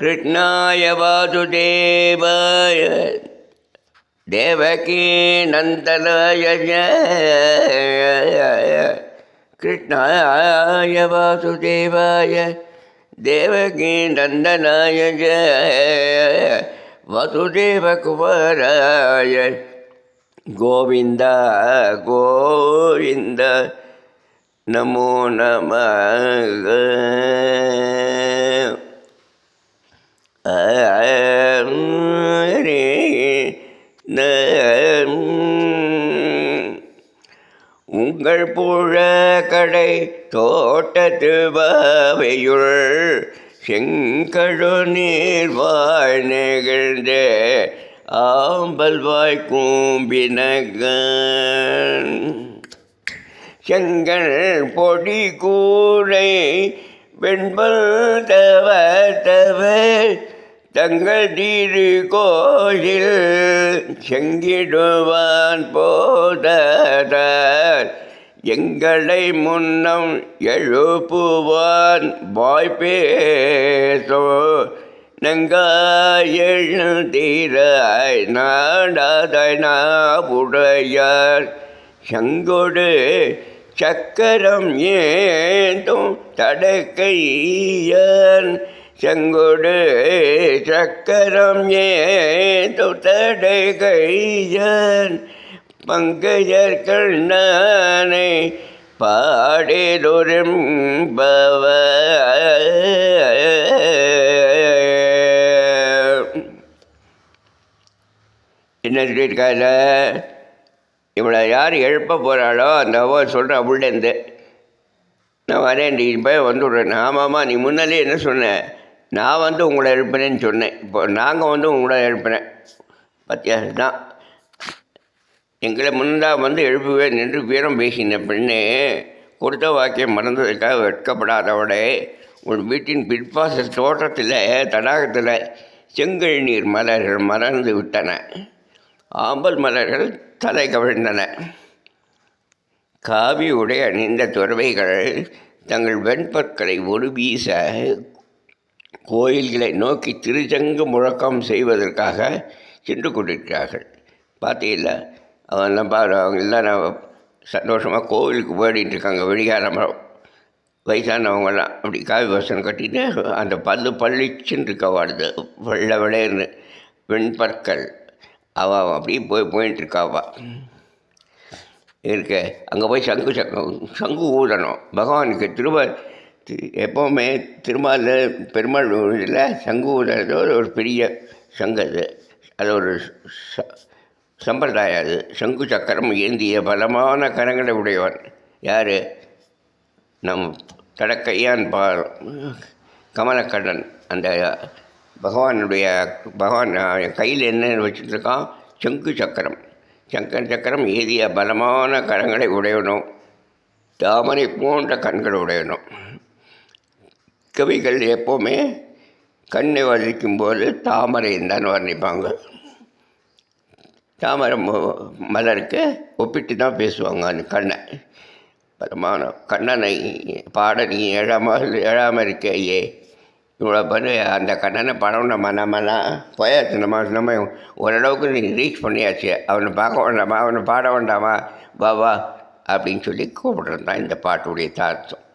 कृष्णाय वासुदेवाय देवकी नन्दनाय कृष्णाय वासुदेवाय देवकी नन्दनाय वसुदेवकुमाराय गोविन्द गोविन्द नमो नमः உங்கள் புழ கடை தோட்டத்து பாவையுள் செங்கழு நீர் வாழ் நெகிழ்ந்த ஆம்பல் வாய் கூம்பினகன். செங்கல் பொடி கூரை வெண்பல் தவ தவ தங்கள் தீரு கோயில் செங்கிடுவான் போதார் எங்களை முன்னம் எழுப்புவான் வாய்ப்பேசோ. நங்காயெழுந்தீராய் நாடாதாய் நாவுடையார் சங்கொடு சக்கரம் ஏந்தும் தடக்கையன். செங்கொடு சக்கரம் ஏந்தும் கையன் பங்கஜர் கண்ணனை பவ என்ன சொல்லியிருக்காரு? இவளை யார் எழுப்ப போகிறாளோ அந்த அவ சொல்கிறா உள்ளேருந்து நான் வரேன் நீ போய் வந்துவிடுறேன் ஆமாம்மா நீ முன்னாலே என்ன சொன்ன? நான் வந்து உங்களை எழுப்பினேன்னு சொன்னேன். இப்போ நாங்கள் வந்து உங்களை எழுப்பினேன். பத்தியா தான் எங்களை முன்னதாக வந்து எழுப்புவே நின்று வீரம் பேசின பெண்ணு கொடுத்த வாக்கியம் மறந்ததுக்காக வெட்கப்படாதவளே உன் வீட்டின் பிற்பாச தோட்டத்தில் தடாகத்தில் செங்கல் நீர் மலர்கள் மலர்ந்து விட்டன. ஆம்பல் மலர்கள் தலை கவிழ்ந்தன. காவி உடை அணிந்த துறவைகள் தங்கள் வெண்பற்களை ஒரு வீச கோயில்களை நோக்கி திருச்சங்கு முழக்கம் செய்வதற்காக சென்று கொண்டிருக்கிறார்கள். பார்த்தீங்களா? அவங்கெல்லாம் பாரு அவங்க எல்லாம் சந்தோஷமாக கோவிலுக்கு போயிட்டு இருக்காங்க. வெடிகாரமாக வயசானவங்கெல்லாம் அப்படி காவி வசனம் கட்டிட்டு அந்த பல்லு பள்ளிச்சுன்னு இருக்க வாடுது. வெள்ளை விளையர்னு வெண்பற்கள் அவள் அப்படியே போய் போயிட்டு இருக்காவா இருக்க. அங்கே போய் சங்கு சங்கு சங்கு ஊதணும். பகவானுக்கு திரும்ப எப்போவுமே திருமால பெருமாள் இதில் சங்கு ஊதுறது ஒரு ஒரு பெரிய சங்கு அது அது ஒரு ச சம்பிரதாயம் அது. சங்கு சக்கரம் ஏந்திய பலமான கரங்களை உடையவன். யார்? நம் தடக்கையான் பா கமலக்கண்ணன். அந்த பகவானுடைய பகவான் கையில் என்ன வச்சுருக்கான் சங்கு சக்கரம். சங்கர் சக்கரம் ஏதிய பலமான கரங்களை உடையணும் தாமரை போன்ற கண்கள் உடையணும் கவிகள் எப்போவுமே கண்ணை வர்ணிக்கும் போது தாமரை தான் வர்ணிப்பாங்க. தாமரை மலருக்கு ஒப்பிட்டு தான் பேசுவாங்க அந்த கண்ணை. பரமான கண்ணனை பாட நீ எழாமல் எழாமல் இருக்கையே இவ்வளோ பண்ணு அந்த கண்ணனை படம் நம்ம நம்மலாம் போயாச்சு நம்ம நம்ம ஓரளவுக்கு நீ ரீச் பண்ணியாச்சு. அவனை பார்க்க வேண்டாமா அவனை பாட வேண்டாமா வா வா அப்படின்னு சொல்லி கூப்பிட்றது தான் இந்த பாட்டுடைய தார்த்தம்.